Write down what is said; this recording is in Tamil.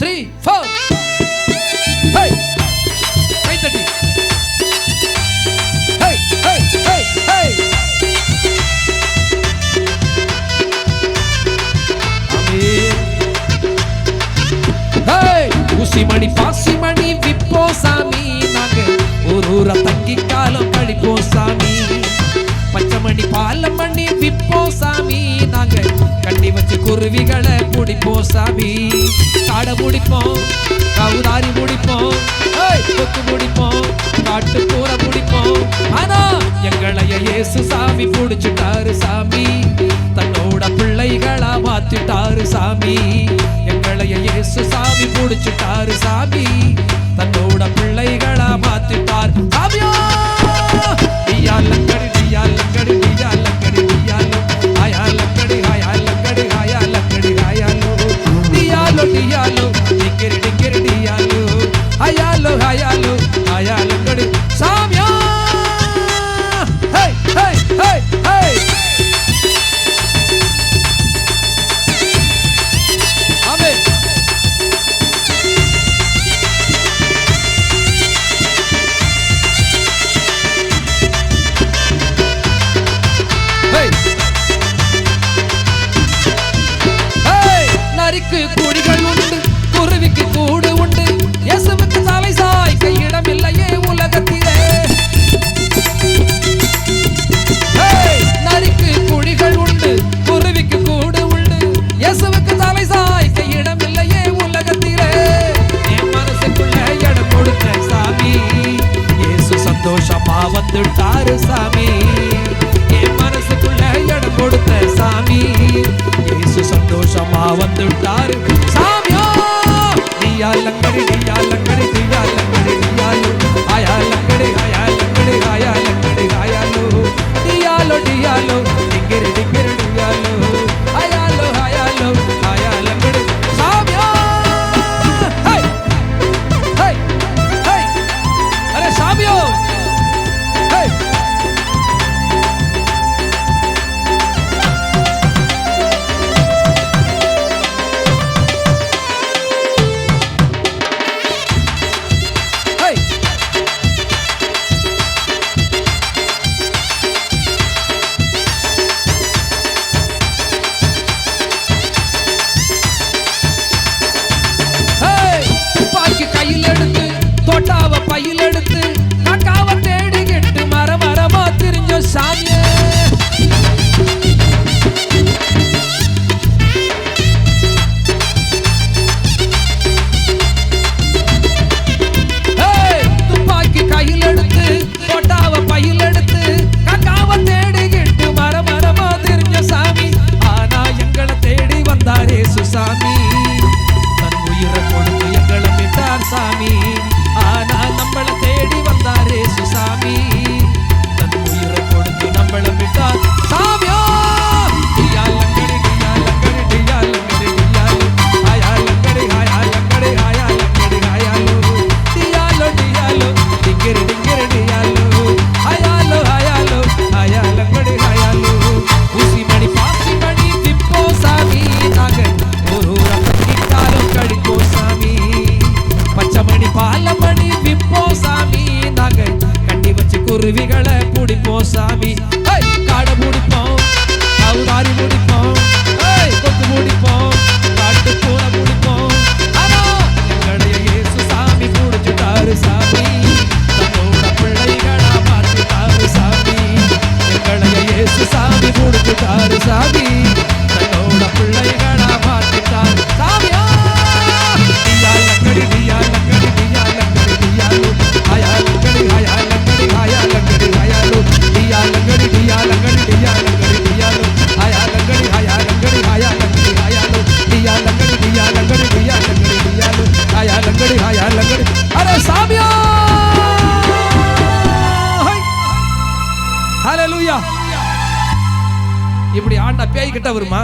த்ரீ ஃபோர் கைத்தட்டி ஊசிமணி பாசிமணி விப்போ சாமி நாங்க ஒரு ஊரை தங்கி காலம் கழிப்போம் சாமி. பச்சை மணி பாலம் மணி விப்போ சாமி நாங்க கட்டி வச்சு குருவிகளை முடிப்போம் சாமி. காடை முடிப்போம் கவுதாரி முடிப்போம் கொத்து முடிப்போம் காட்டு கூற முடிப்போம். ஆனா எங்களைய இயேசு சாமி பிடிச்சிட்டாரு சாமி. தன்னோட பிள்ளைகளா மாத்திட்டாரு சாமி. எங்களைய இயேசு சாமி பிடிச்சிட்டாரு சாமி. தன்னோட பிள்ளைகளா மாத்திட்டார். வந்துட்டாரு சாமி. என் மனசுக்குள்ள இடம் கொடுத்த சாமி. ஏசு சந்தோஷமா வந்துட்டாரு. சாமியோ நீ அலங்கடி நீ அலங்கடி குருவிகளை பிடிப்போம் சாமி. காடை பிடிப்போம் கவுதாரி பிடிப்போம் கொக்கு பிடிப்போம் காட்டு பூனை பிடிப்போம் ஆனா எங்களைய இயேசு சாமி பிடிச்சிட்டாரு சாமி. நம்மோட பிள்ளைகளா மாற்றிட்டாரு சாமி. எங்களைய இயேசு சாமி சாமி. இப்படி ஆண்டா பேய் கிட்ட வருமா?